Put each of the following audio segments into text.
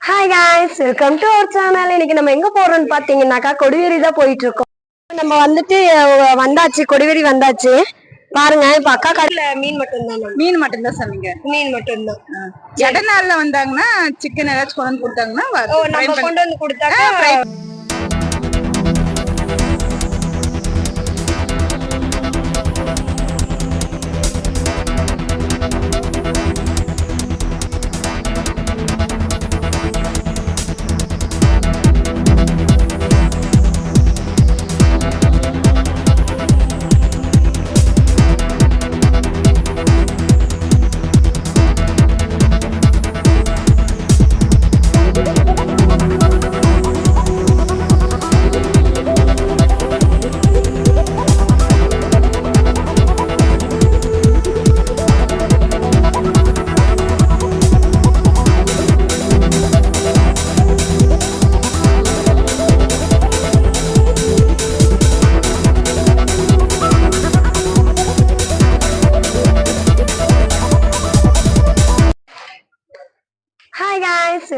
Hi guys welcome to our channel இன்னைக்கு நம்ம எங்க போறோம்னு பாத்தீங்கன்னாக்கா கொடிவேரி தான் போயிட்டு இருக்கோம் நம்ம வந்துட்டு வந்தாச்சு கொடிவேரி வந்தாச்சு. பாருங்க இப்ப அக்கா கடையில மீன் மட்டும் தான் மீன் மட்டும்தான் சொன்னீங்க மீன் மட்டும் தான். இடநாள்ல வந்தாங்கன்னா சிக்கன் ஏதாச்சும் கொண்டு வந்து கொடுத்தாங்கன்னா கொண்டு வந்து கொடுத்தாக்கா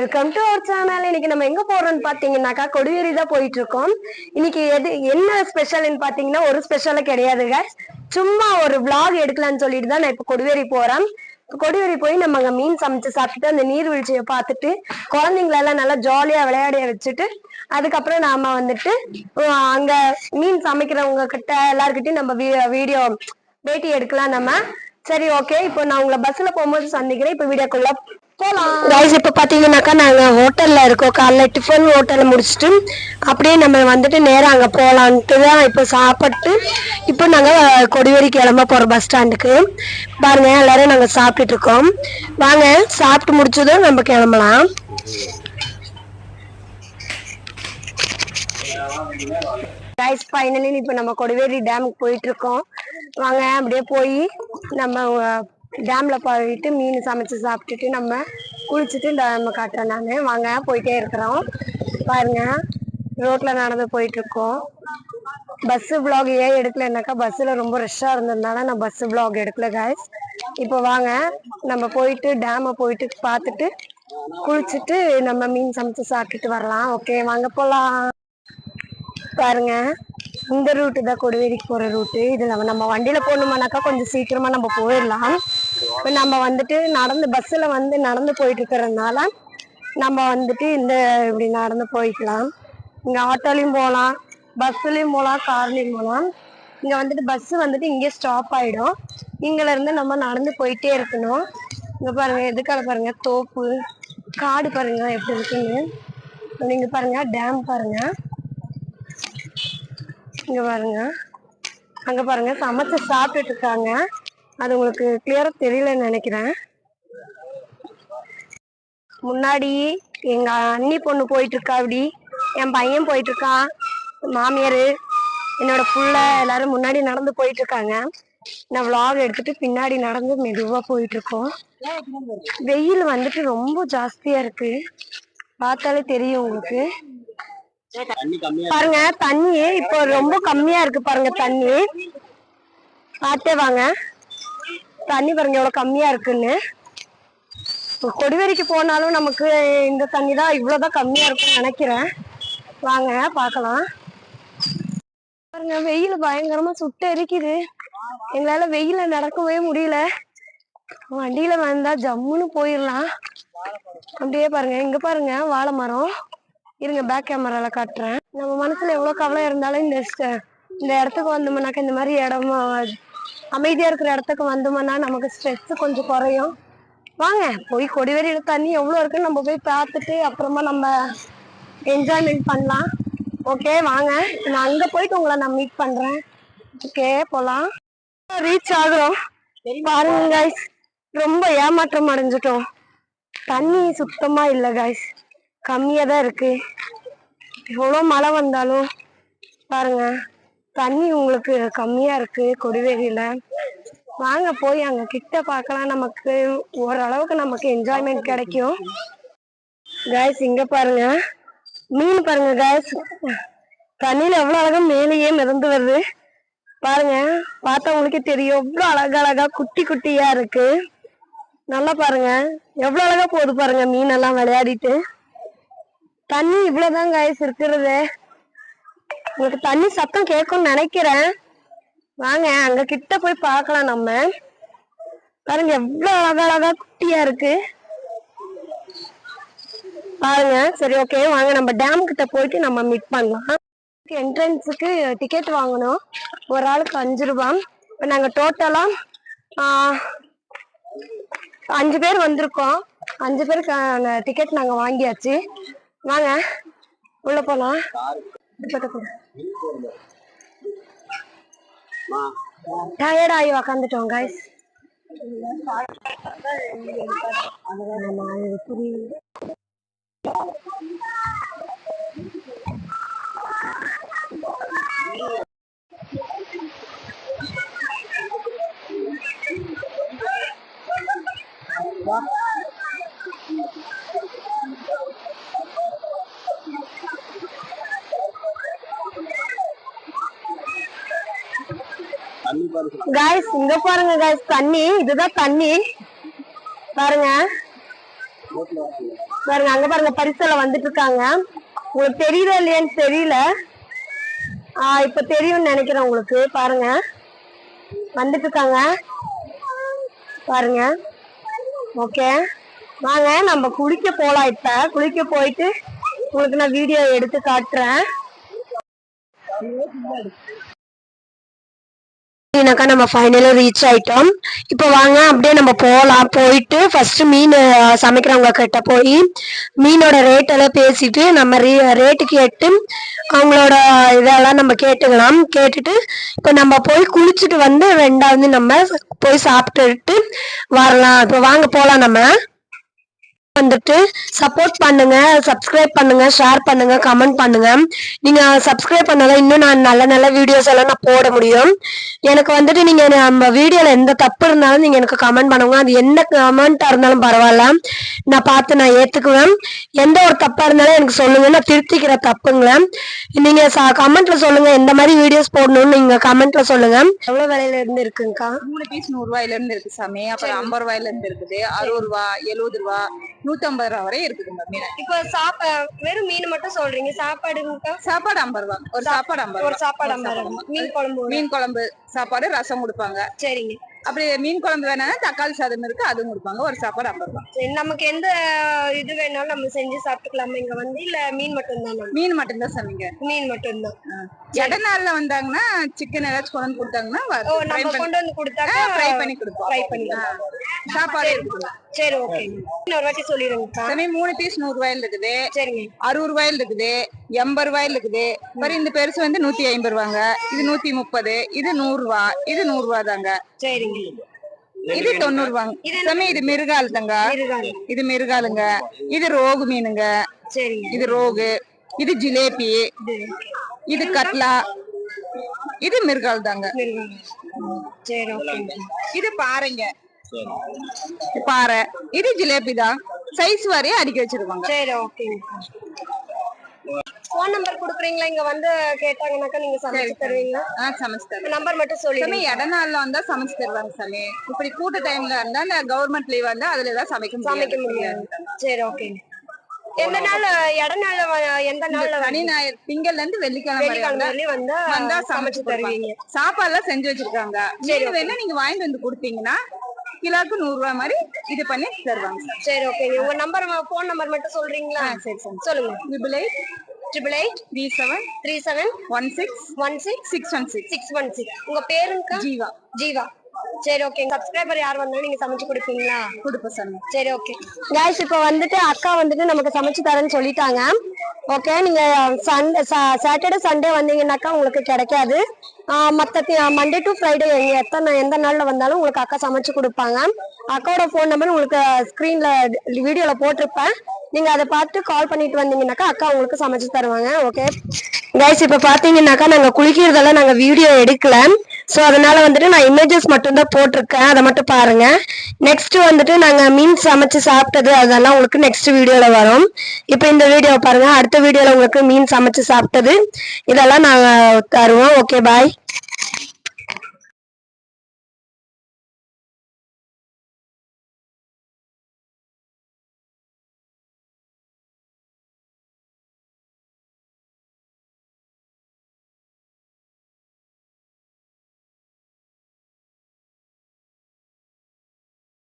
வெல்கம் டு அவர் சேனல் இன்னைக்கு நம்ம எங்க போறோம்னு பாத்தீங்கன்னாக்கா கொடிவேரி தான் போயிட்டு இருக்கோம் இன்னைக்கு எது என்ன ஸ்பெஷல்னு பாத்தீங்கன்னா ஒரு ஸ்பெஷலும் கிடையாது சும்மா ஒரு விளாக் எடுக்கலாம்னு சொல்லிட்டு தான் நான் இப்ப கொடிவேரி போறேன். இப்ப கொடிவேரி போய் நம்ம அங்க மீன் சமைச்சு சாப்பிட்டுட்டு அந்த நீர்வீழ்ச்சியை பார்த்துட்டு குழந்தைங்களெல்லாம் நல்லா ஜாலியா விளையாட வச்சுட்டு அதுக்கப்புறம் நாம வந்துட்டு அங்க மீன் சமைக்கிறவங்க கிட்ட எல்லாருக்கிட்டையும் நம்ம வீடியோ பேட்டி எடுக்கலாம் நம்ம. சரி ஓகே இப்போ நான் உங்களை பஸ்ல போகும்போது சந்திக்கிறேன். இப்போ வீடியோக்குள்ள கைஸ் இப்போ பாத்தீங்கன்னாக்கா நாங்க ஹோட்டல்ல இருக்கோம். காலைல டிஃபன் ஹோட்டலில் முடிச்சுட்டு அப்படியே நம்ம வந்துட்டு நேராக அங்க போலான்ட்டு தான் இப்போ சாப்பிட்டு இப்போ நாங்க கொடிவேரி கிளம்ப போறோம் பஸ் ஸ்டாண்டுக்கு பாருங்க எல்லாரும் நாங்க சாப்பிட்டுட்டு இருக்கோம். வாங்க சாப்பிட்டு முடிச்சதும் நம்ம கிளம்பலாம். கைஸ் ஃபைனலி இப்போ நம்ம கொடிவேரி டேமுக்கு போயிட்டு இருக்கோம். வாங்க அப்படியே போய் நம்ம டேம்ல போயிட்டு மீன் சமைச்சு சாப்பிட்டுட்டு நம்ம குளிச்சுட்டு டேமை காட்டுறேன் நான். வாங்க போயிட்டே இருக்கிறோம். பாருங்க ரோட்ல நடந்து போயிட்டு இருக்கோம் பஸ் ஏன் எடுக்கலைன்னாக்கா பஸ்ஸில் ரொம்ப ரஷ்ஷாக இருந்ததுனால நான் பஸ் vlog எடுக்கல காய்ஸ் இப்போ வாங்க நம்ம போயிட்டு டேமை போயிட்டு பார்த்துட்டு குளிச்சுட்டு நம்ம மீன் சமைச்சு சாப்பிட்டுட்டு வரலாம். ஓகே வாங்க போகலாம் பாருங்க இந்த ரூட்டு தான் கொடிவேரிக்கு போகிற ரூட்டு இது நம்ம வண்டியில் போகணுமானாக்கா கொஞ்சம் சீக்கிரமாக நம்ம போயிடலாம். இப்போ நம்ம வந்துட்டு நடந்து பஸ்ஸில் வந்து நடந்து போயிட்டு இருக்கிறதுனால நம்ம வந்துட்டு இந்த இப்படி நடந்து போய்க்கலாம். இங்கே ஆட்டோலையும் போகலாம் பஸ்ஸுலையும் போகலாம் கார்லேயும் போகலாம். இங்கே வந்துட்டு பஸ்ஸு வந்துட்டு இங்கே ஸ்டாப் ஆகிடும் இங்கேருந்து நம்ம நடந்து போயிட்டே இருக்கணும். இங்கே பாருங்கள் எதுக்காக பாருங்கள் தோப்பு காடு பாருங்கள் எப்படி இருக்குன்னு. நீங்கள் பாருங்கள் டேம் பாருங்க. இங்கே பாருங்க. அங்கே பாருங்கள் சமைச்சு சாப்பிட்டுட்டு இருக்காங்க. அது உங்களுக்கு கிளியரா தெரியலன்னு நினைக்கிறேன். முன்னாடி எங்க அண்ணி பொண்ணு போயிட்டு இருக்கா அப்படி. என் பையன் போயிட்டு இருக்கான் மாமியார் என்னோட புள்ள எல்லாரும் முன்னாடி நடந்து போயிட்டு இருக்காங்க நான் விளாக் எடுத்துட்டு பின்னாடி நடந்து மெதுவா போயிட்டு இருக்கோம் வெயில் வந்துட்டு ரொம்ப ஜாஸ்தியா இருக்கு. பார்த்தாலே தெரியும் உங்களுக்கு. பாருங்க தண்ணி இப்போ ரொம்ப கம்மியா இருக்கு பாருங்க தண்ணி. பார்த்தே வாங்க. தண்ணி பாருங்க எவ்வளவு கம்மியா இருக்குன்னு. இப்போ கொடிவேரிக்கு போனாலும் நமக்கு இந்த தண்ணி தான் இவ்வளவுதான் கம்மியா இருக்கும்னு நினைக்கிறேன். வாங்க பார்க்கலாம். பாருங்க வெயில் பயங்கரமா சுட்டு எரிக்குது. எங்களால வெயில நடக்கவே முடியல. வண்டியில வந்தா ஜம்முன்னு போயிடலாம் அப்படியே பாருங்க இங்க பாருங்க வாழை மரம். இருங்க பேக் கேமரால காட்டுறேன். நம்ம மனசுல எவ்வளவு கவலை இருந்தாலும் இந்த இந்த இடத்துக்கு வந்தோம்னாக்க இந்த மாதிரி இடமா அமைதியா இருக்கிற இடத்துக்கு வந்தோம்னா நமக்கு ஸ்ட்ரெஸ் கொஞ்சம் குறையும். வாங்க போய் கொடிவேரியில தண்ணி எவ்வளோ இருக்குன்னு நம்ம போய் பார்த்துட்டு அப்புறமா நம்ம என்ஜாய்மெண்ட் பண்ணலாம். ஓகே வாங்க. நான் அங்க போயிட்டு உங்களை நான் மீட் பண்றேன். ஓகே போலாம். ரீச் ஆகுறோம். பாருங்க காய்ஸ் ரொம்ப ஏமாற்றம் அடைஞ்சிட்டோம். தண்ணி சுத்தமா இல்லை காய்ஸ் கம்மியா தான் இருக்கு. எவ்வளோ மழை வந்தாலும் பாருங்க. தண்ணி உங்களுக்கு கம்மியா இருக்கு கொடிவேரியில வாங்க போய் அங்க கிட்ட பார்க்கலாம் நமக்கு ஓரளவுக்கு நமக்கு என்ஜாய்மெண்ட் கிடைக்கும். காய்ஸ் இங்க பாருங்க. மீன் பாருங்க காய்ஸ் தண்ணியில எவ்வளவு அழகா மேலேயே மிதந்து வருது. பாருங்க பார்த்தவங்களுக்கே தெரியும். எவ்வளவு அழகழகா குட்டி குட்டியா இருக்கு. நல்லா பாருங்க. எவ்வளவு அழகா போகுது பாருங்க மீன் எல்லாம் விளையாடிட்டு. தண்ணி இவ்வளவுதான் காய்ஸ் இருக்கிறது. உங்களுக்கு தண்ணி சத்தம் கேட்கும்னு நினைக்கிறேன். வாங்க அங்க கிட்ட போய் பார்க்கலாம் நம்ம. பாருங்க எவ்வளவு அழகழகா குட்டியா இருக்கு. பாருங்க சரி ஓகே வாங்க நம்ம டேம் கிட்ட போயிட்டு நம்ம மீட் பண்ணலாம். என்ட்ரன்ஸுக்கு டிக்கெட் வாங்கணும். ஒரு ஆளுக்கு அஞ்சு ரூபாய். இப்போ நாங்கள் டோட்டலாக அஞ்சு பேர் வந்திருக்கோம். அஞ்சு பேருக்கு டிக்கெட் நாங்கள் வாங்கியாச்சு. வாங்க உள்ள போகலாம் டயர்ட் ஆகி உக்காந்துட்டோம் guys புரியுது காய்ஸ் இங்க பாருங்க காய்ஸ் தண்ணி இதுதான் தண்ணி. பாருங்க. பாருங்க அங்க பாருங்க பரிசல வந்துட்டு இருக்காங்க உங்களுக்கு தெரியுதா இல்லையான்னு தெரியல. ஆஹ் இப்ப தெரியும்னு நினைக்கிறேன் உங்களுக்கு. பாருங்க. வந்துட்டு இருக்காங்க பாருங்க. ஓகே. வாங்க நம்ம குளிக்க போலாம் இப்ப. குளிக்க போயிட்டு உங்களுக்கு நான் வீடியோ எடுத்து காட்டுறேன். னாக்கா நம்ம ஃபைனலாக ரீச் ஆயிட்டோம். இப்போ வாங்க அப்படியே நம்ம போகலாம் போயிட்டு ஃபஸ்ட்டு மீன் சமைக்கிறவங்க கிட்ட போய் மீனோட ரேட் எல்லாம் பேசிட்டு நம்ம ரே ரேட்டு கேட்டு அவங்களோட இதெல்லாம் நம்ம கேட்டுக்கலாம். கேட்டுட்டு இப்போ நம்ம போய் குளிச்சுட்டு வந்து ரெண்டாவது நம்ம போய் சாப்பிட்டுட்டு வரலாம். இப்போ வாங்க போகலாம் நம்ம. வந்துட்டு சப்போர்ட் பண்ணுங்க சப்ஸ்கிரைப் பண்ணுங்க ஷேர் பண்ணுங்க கமெண்ட் பண்ணுங்க. நீங்க சப்ஸ்கிரைப் பண்ணாதான் இன்னும் நான் நல்ல நல்ல வீடியோஸ் எல்லாம் நான் போட முடியும். எனக்கு வந்துட்டு நீங்க நம்ம வீடியோல எந்த தப்பு இருந்தாலும் நீங்க எனக்கு கமெண்ட் பண்ணுங்க. அது என்ன கமெண்டா இருந்தாலும் பரவாயில்ல. நான் பார்த்து நான் ஏத்துக்குவேன். எந்த ஒரு தப்பா இருந்தாலும் எனக்கு சொல்லுங்க. நான் திருத்திக்கிற தப்புங்கள நீங்க கமெண்ட்ல சொல்லுங்க. எந்த மாதிரி வீடியோஸ் போடணும்னு நீங்க கமெண்ட்ல சொல்லுங்க. எவ்வளவு விலையில இருந்து இருக்குங்கக்கா? மூணு பீஸ் நூறு ரூபாயில இருந்து இருக்கு சாமி. அப்புறம் ஐம்பது ரூபாயில இருந்து இருக்குது. அறுபது ரூபா எழுபது ரூபா நூத்தி ஐம்பது ரூபா வரை இருக்குதுங்க மீன் இப்போ சாப்பா வெறும் மீன் மட்டும் சொல்றீங்க. சாப்பாடுங்கக்கா சாப்பாடு ஐம்பது ரூபா. ஒரு சாப்பாடு ஐம்பது ஒரு சாப்பாடு ஐம்பது ரூபா. மீன் குழம்பு மீன் குழம்பு சாப்பாடு ரசம் கொடுப்பாங்க. சரிங்க. அப்படி மீன் குழம்பு வேணா தக்காளி சாதம் இருக்கு அதுவும் கொடுப்பாங்க. ஒரு சாப்பாடு ஐம்பது ரூபா. நமக்கு எந்த இது வேணாலும் நம்ம செஞ்சு சாப்பிட்டுக்கலாமா? இங்க வந்து இல்ல மீன் மட்டும் தான் மீன் மட்டும்தான் சமைங்க மீன் மட்டும் தான் இடநாள்ல வந்தாங்கன்னா சிக்கன் ஏதாச்சும் கொண்டு வந்து கொடுத்தாங்கன்னா கொண்டு வந்து கொடுத்தாக்கா ஃப்ரை பண்ணி கொடுப்போம். ஃப்ரை பண்ணி சாப்பாடு இருக்குதுங்க சரி ஓகே இன்னொரு வாட்டி சொல்லிடுங்கக்கா சமய மூணு பீஸ் நூறு ரூபாயில இருக்குது. சரிங்க. அறுபது ரூபாயில இருக்குது. எண்பது ரூபாயில இருக்குது. மாதிரி இந்த பெருசு வந்து நூத்தி ஐம்பது ரூபாங்க. இது நூத்தி முப்பது. இது நூறு ரூபா. இது நூறு ரூபா தாங்க. சரிங்க. இது தொண்ணூறு ரூபாங்க. சமயம் இது மிருகால் தாங்க. இது மிருகாலுங்க இது ரோகு மீனுங்க. சரிங்க. இது ரோகு. இது ஜிலேபி. இது கட்லா. இது மிருகால் தாங்க. சரி ஓகே இது பாறைங்க. இது பாறை. இது ஜிலேபி தான். சைஸ் வரையும் அடுக்கி வச்சிருவாங்க சரி ஓகேங்கக்கா ஃபோன் நம்பர் கொடுக்குறீங்களா? இங்க வந்து கேட்டாங்கன்னாக்கா நீங்க சமைச்சு தருவீங்களா? ஆ சமைச்சு தரேன் நம்பர் மட்டும் சொல்லிடுங்க. சாமி இடநாள்ல வந்தா சமைச்சு தருவாங்க சாமி இப்படி கூட்ட டைம்ல இருந்தா இந்த கவர்மெண்ட் லீவ் வந்தா அதுல தான் சமைக்க சமைக்க முடியாது. சரி ஓகேங்க எந்த நாள் இட நாள் எந்த நாள்ல சனி ஞாயிறு திங்கள்ல இருந்து வெள்ளிக்கிழமை வெள்ளிக்கிழமை வந்தா வந்தா சமைச்சு தருவீங்க. சாப்பாடு எல்லாம் செஞ்சு வச்சிருக்காங்க. மீன் வேணா நீங்க வாங்கிட்டு வந்து கொடுத்தீங்கன்னா கிலோக்கு நூறு ரூபாய் மாதிரி இது பண்ணி தருவாங்க. சார் சரி ஓகேங்க உங்க நம்பர் ஃபோன் நம்பர் மட்டும் சொல்றீங்களா? சரி சார். சொல்லுங்க. Triple eight triple eight three seven three seven one six one six six one six six one six உங்க பேருங்கக்கா ஜீவா. ஜீவா. சரி ஓகே சப்ஸ்கிரைபர் யார் வந்தாலும் நீங்க சமைச்சு கொடுப்பீங்களா? கொடுப்ப சாமி. சரி ஓகே காய்ஸ் இப்போ வந்துட்டு அக்கா வந்துட்டு நமக்கு சமைச்சு தரேன்னு சொல்லிட்டாங்க. ஓகே நீங்க சண்டே சாட்டர்டே சண்டே வந்தீங்கன்னாக்கா உங்களுக்கு கிடைக்காது. மற்ற மண்டே டு ஃப்ரைடே எத்தனை எந்த நாளில் வந்தாலும் உங்களுக்கு அக்கா சமைச்சு கொடுப்பாங்க. அக்காவோட ஃபோன் நம்பர் உங்களுக்கு ஸ்க்ரீனில் வீடியோவில் போட்டிருப்பேன். நீங்கள் அதை பார்த்து கால் பண்ணிட்டு வந்தீங்கன்னாக்கா அக்கா உங்களுக்கு சமைச்சு தருவாங்க. ஓகே கைஸ் இப்போ பார்த்தீங்கன்னாக்கா நாங்கள் குளிக்கிறதெல்லாம் நாங்கள் வீடியோ எடுக்கல. ஸோ அதனால வந்துட்டு நான் இமேஜஸ் மட்டும்தான் போட்டிருக்கேன். அதை மட்டும் பாருங்க. நெக்ஸ்ட் வந்துட்டு நாங்கள் மீன் சமைச்சு சாப்பிட்டது அதெல்லாம் உங்களுக்கு நெக்ஸ்ட் வீடியோவில் வரும். இப்போ இந்த வீடியோவை பாருங்க. அடுத்த வீடியோவில் உங்களுக்கு மீன் சமைச்சு சாப்பிட்டது. இதெல்லாம் நாங்கள் தருவோம். Okay bye